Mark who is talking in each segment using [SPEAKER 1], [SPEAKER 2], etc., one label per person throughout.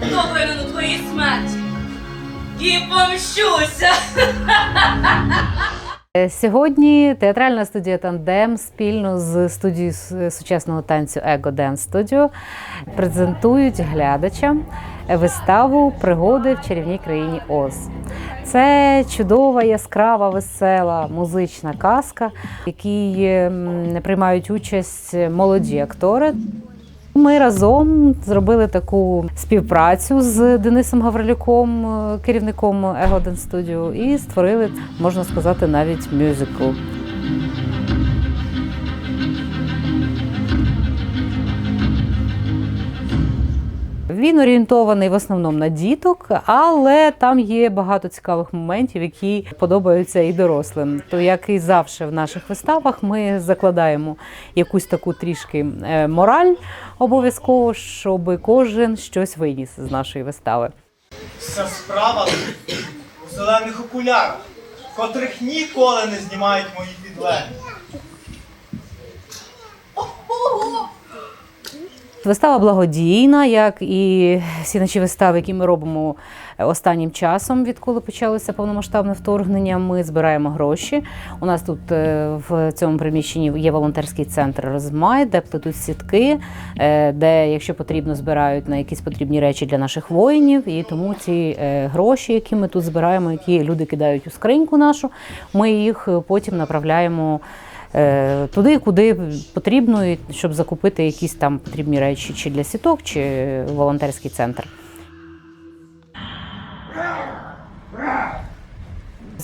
[SPEAKER 1] хто винен у твоїй смерті. І помщуся.
[SPEAKER 2] Е, Сьогодні театральна студія Тандем спільно з студією сучасного танцю Его Dance Studio презентують глядачам виставу Пригоди в чарівній країні Оз. Це чудова, яскрава, весела музична казка, в якій ем, приймають участь молоді актори. Ми разом зробили таку співпрацю з Денисом Гаврилюком, е, керівником Егоден Studio, і створили, можна сказати, навіть мюзикл. Він орієнтований в основному на діток, але там є багато цікавих моментів, які подобаються і дорослим. То як і завжди в наших виставах, ми закладаємо якусь таку трішки е, мораль обов'язково, щоб кожен щось виніс з нашої вистави.
[SPEAKER 3] Вся справа у зелених окулярах, котрих ніколи не знімають мої підлеглі.
[SPEAKER 2] Вистава благодійна, як і всі наші вистави, які ми робимо останнім часом, відколи почалося повномасштабне вторгнення. Ми збираємо гроші. У нас тут е, в цьому приміщенні є волонтерський центр Розмай, де плетуть сітки, е, де, якщо потрібно, збирають на якісь потрібні речі для наших воїнів. І тому ці е, гроші, які ми тут збираємо, які люди кидають у скриньку нашу, ми їх потім направляємо е, туди, куди потрібно, щоб закупити якісь там потрібні речі чи для сіток, чи волонтерський центр.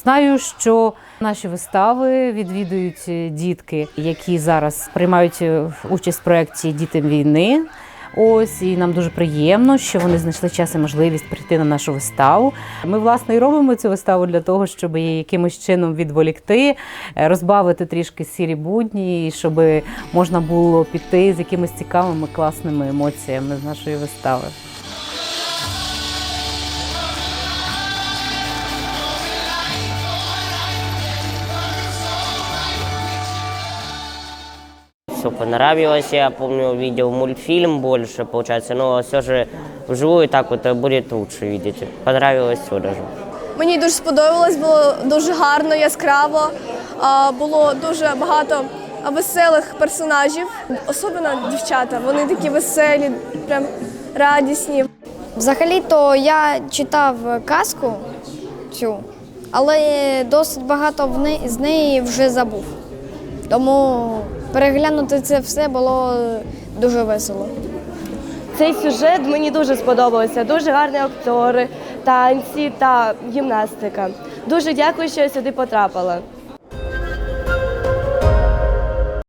[SPEAKER 2] Знаю, що наші вистави відвідують е, дітки, які зараз приймають е, участь в проєкті Діти війни. Ось і нам дуже приємно, що вони знайшли час і можливість прийти на нашу виставу. Ми власне і робимо цю виставу для того, щоб її якимось чином відволікти, е, розбавити трішки сірі будні, і щоб можна було піти з якимись цікавими класними емоціями з нашої вистави.
[SPEAKER 4] Все понравилось, я помню, видел мультфильм больше, получается, но все же вживую так вот будет лучше видеть. Понравилось все даже.
[SPEAKER 5] Мені дуже сподобалось, було дуже гарно, яскраво. Було дуже багато веселих персонажів, особливо дівчата. Вони такі веселі, прям радісні.
[SPEAKER 6] Взагалі-то я читав казку цю, але досить багато з неї вже забув. Тому переглянути це все було дуже весело.
[SPEAKER 7] Цей сюжет мені дуже сподобався. Дуже гарні актори, танці та гімнастика. Дуже дякую, що я сюди потрапила.